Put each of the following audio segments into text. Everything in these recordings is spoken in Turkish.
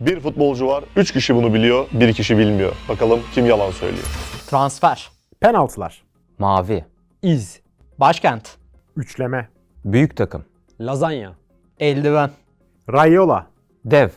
Bir futbolcu var, üç kişi bunu biliyor, bir kişi bilmiyor. Bakalım kim yalan söylüyor. Transfer. Penaltılar. Mavi. İz. Başkent. Üçleme. Büyük takım. Lazanya. Eldiven. Rayola. Dev.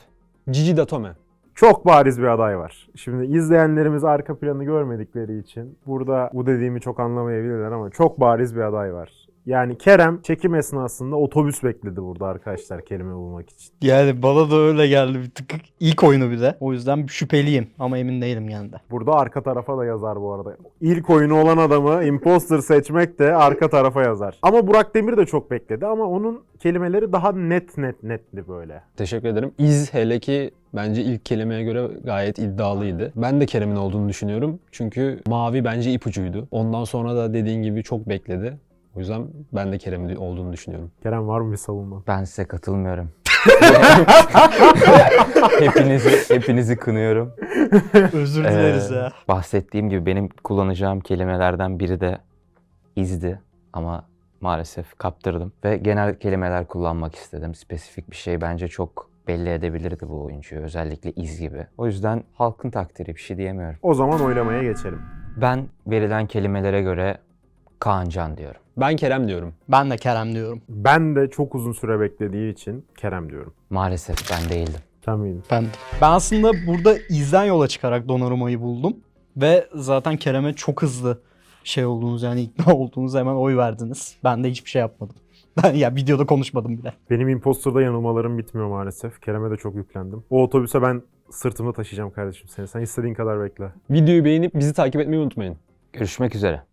Cici Datome. Çok bariz bir aday var. Şimdi izleyenlerimiz arka planı görmedikleri için burada bu dediğimi çok anlamayabilirler ama çok bariz bir aday var. Yani Kerem çekim esnasında otobüs bekledi burada arkadaşlar kelime bulmak için. Yani bana da öyle geldi bir tık. İlk oyunu bir de. O yüzden şüpheliyim ama emin değilim yani de. Burada arka tarafa da yazar bu arada. İlk oyunu olan adamı imposter seçmek de arka tarafa yazar. Ama Burak Demir de çok bekledi ama onun kelimeleri daha net net netli böyle. Teşekkür ederim. İz hele ki bence ilk kelimeye göre gayet iddialıydı. Ben de Kerem'in olduğunu düşünüyorum. Çünkü mavi bence ipucuydu. Ondan sonra da dediğin gibi çok bekledi. O yüzden ben de Kerem'in olduğunu düşünüyorum. Kerem var mı bir savunma? Ben size katılmıyorum. hepinizi hepinizi kınıyorum. Özür dileriz Ee, ya. Bahsettiğim gibi benim kullanacağım kelimelerden biri de izdi ama maalesef kaptırdım ve genel kelimeler kullanmak istedim. Spesifik bir şey bence çok belli edebilirdi bu oyuncuyu özellikle iz gibi. O yüzden halkın takdiri bir şey diyemiyorum. O zaman oylamaya geçelim. Ben verilen kelimelere göre Kaan Can diyorum. Ben Kerem diyorum. Ben de Kerem diyorum. Ben de çok uzun süre beklediği için Kerem diyorum. Maalesef ben değildim. Sen miydin? Ben. Ben aslında burada izden yola çıkarak Donnarumma'yı buldum. Ve zaten Kerem'e çok hızlı şey olduğunuz yani ikna olduğunuz hemen oy verdiniz. Ben de hiçbir şey yapmadım. Ben ya videoda konuşmadım bile. Benim imposterda yanılmalarım bitmiyor maalesef. Kerem'e de çok yüklendim. O otobüse ben sırtımda taşıyacağım kardeşim seni. Sen istediğin kadar bekle. Videoyu beğenip bizi takip etmeyi unutmayın. Görüşmek üzere.